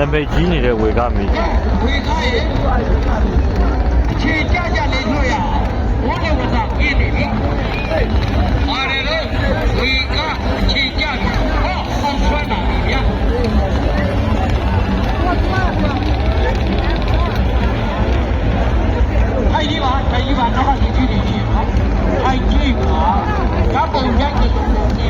那没经历的为啥没？为啥呀？请假假来说呀，我就是一零的，二零的，为啥请假假？哦，好穿在里面。太一般，太一般，都好几几年的啊！太低了，看不懂这个。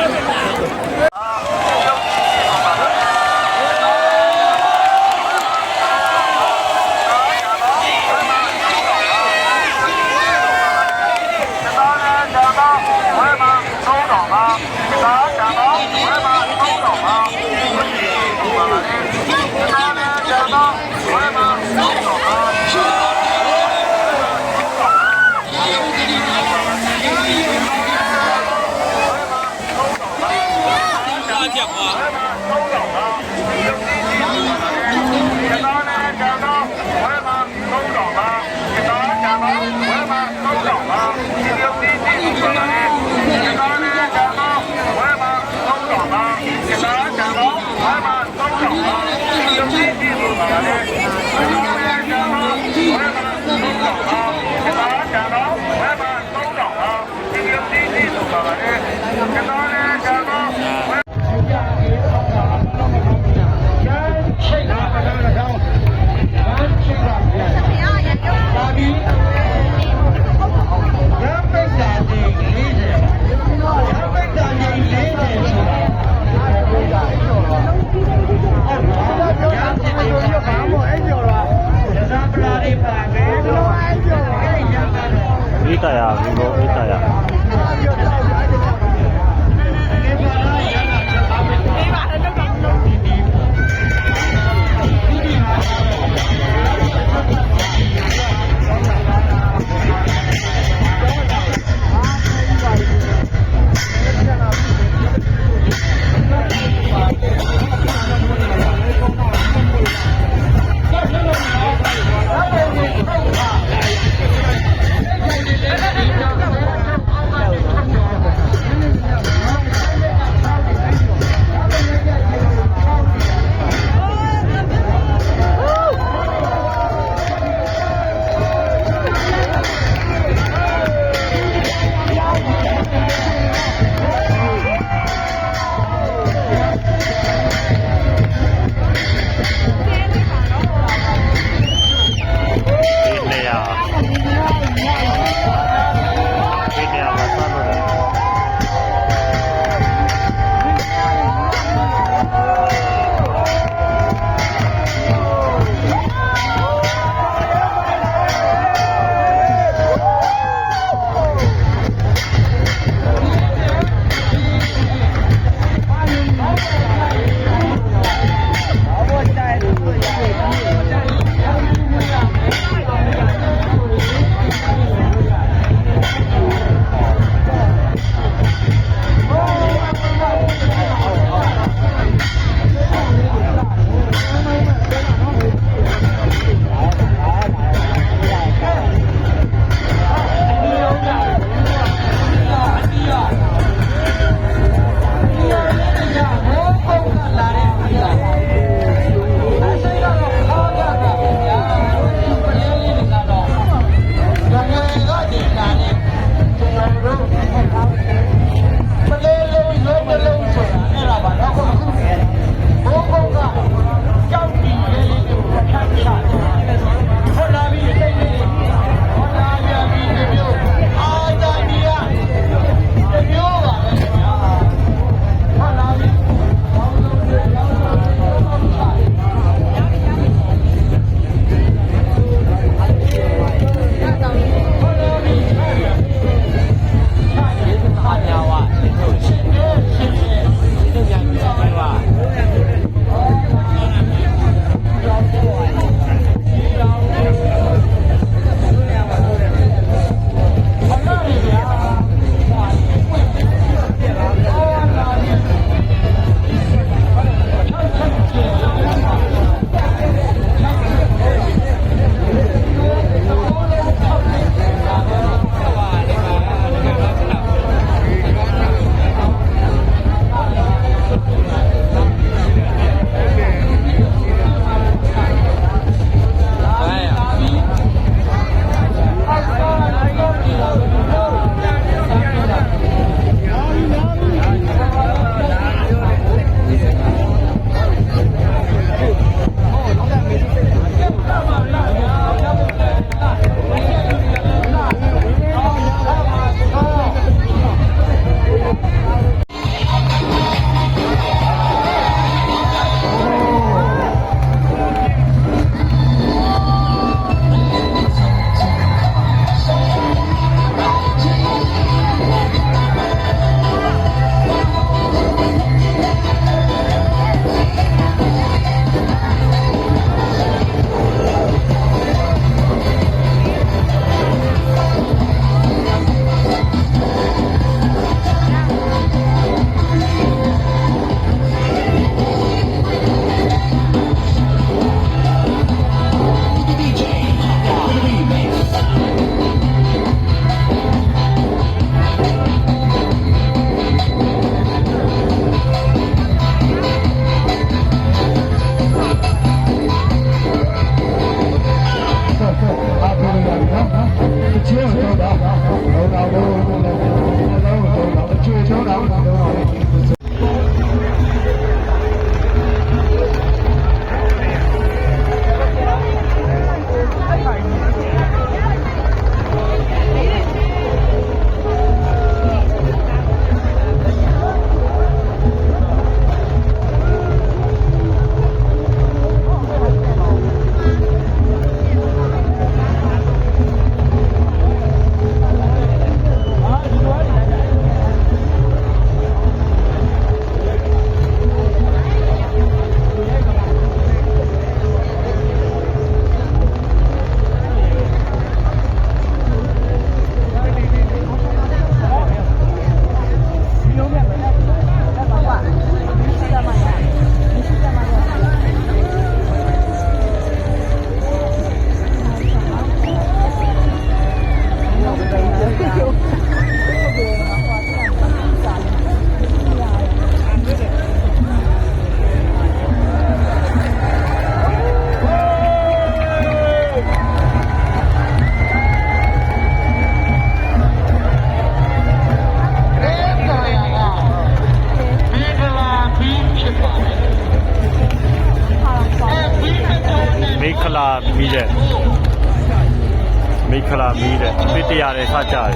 100တယ်ခကြတယ်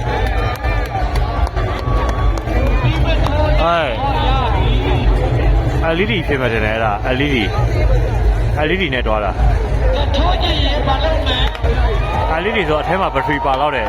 အဲအလီဒီပြင်ပါတယ်လေအဲ့ဒါအလီဒီအလီဒီနဲ့တွားတာထိုးကြည့်ရင်ဘာလုပ်မလဲအလီဒီဆိုအထဲမှာဘက်ထရီပါလောက်တယ်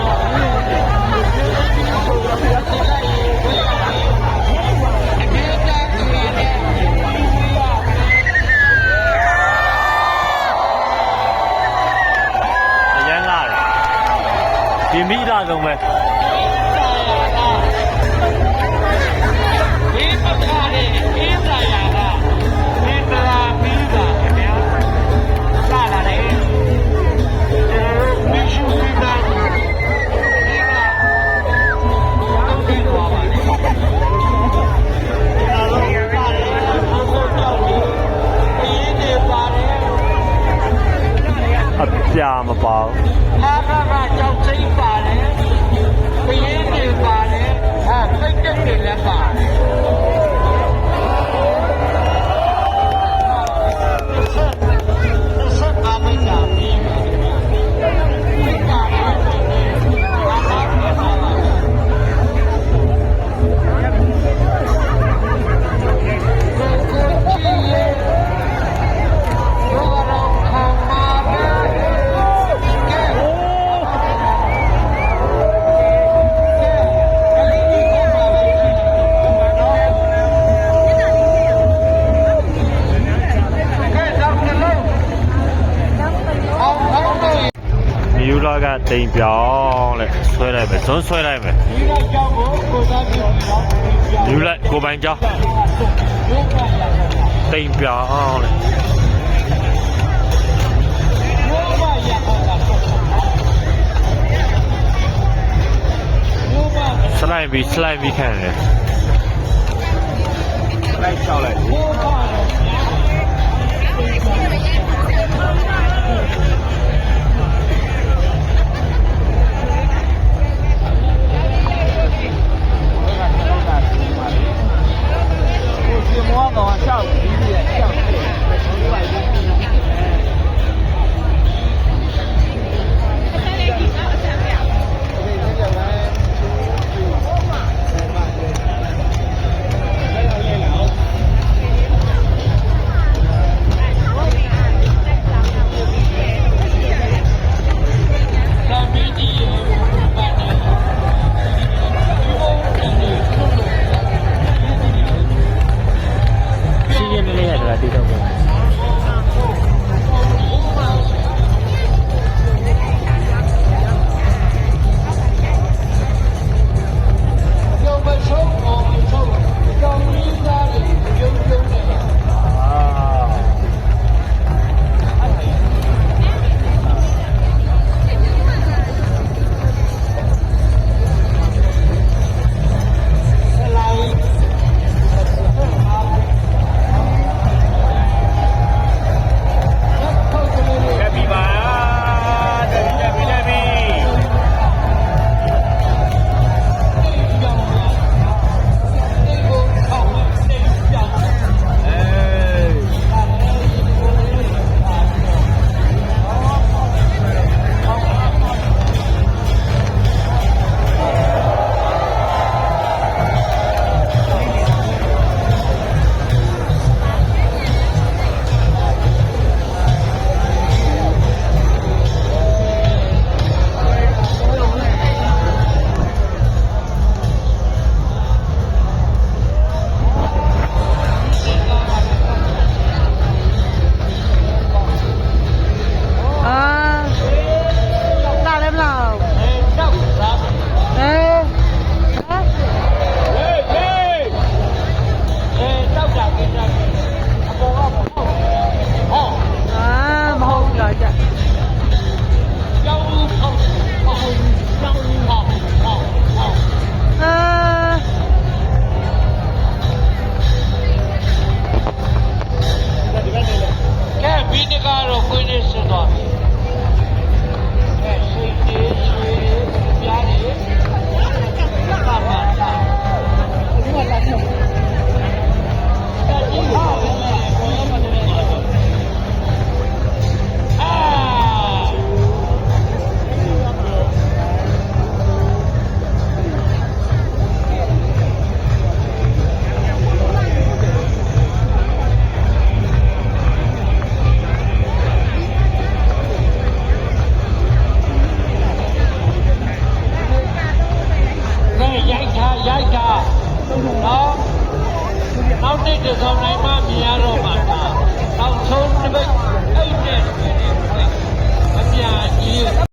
ဆုံးပဲဒီပခါလေးအေးစာရာကဒီတရာပြီးတာခင်ဗျာစလာတယ်အဲမရှိဘူးကဒီကတော့ဒီတော့ပါလေအေးနေပါတယ်အပြာမပေါဟာကကကြောက်စိတ်ပါတယ်ခရင်နေ ไม่เก่ တိမ်ပြောင်းလက်ဆွဲလိုက်မယ်ဇွန်းဆွဲလိုက်မယ်ဒီကကြောင်းကိုကိုစားကြည့်တော့မီယူလိုက်ကိုပိုင်ကြောင်းဘုရားရတာတိမ်ပြောင်းလက်ဘုရားရတာဘုရားစလိုက်ပြီးစလိုက်ပြီးခံတယ်လိုက်ချောက်လိုက်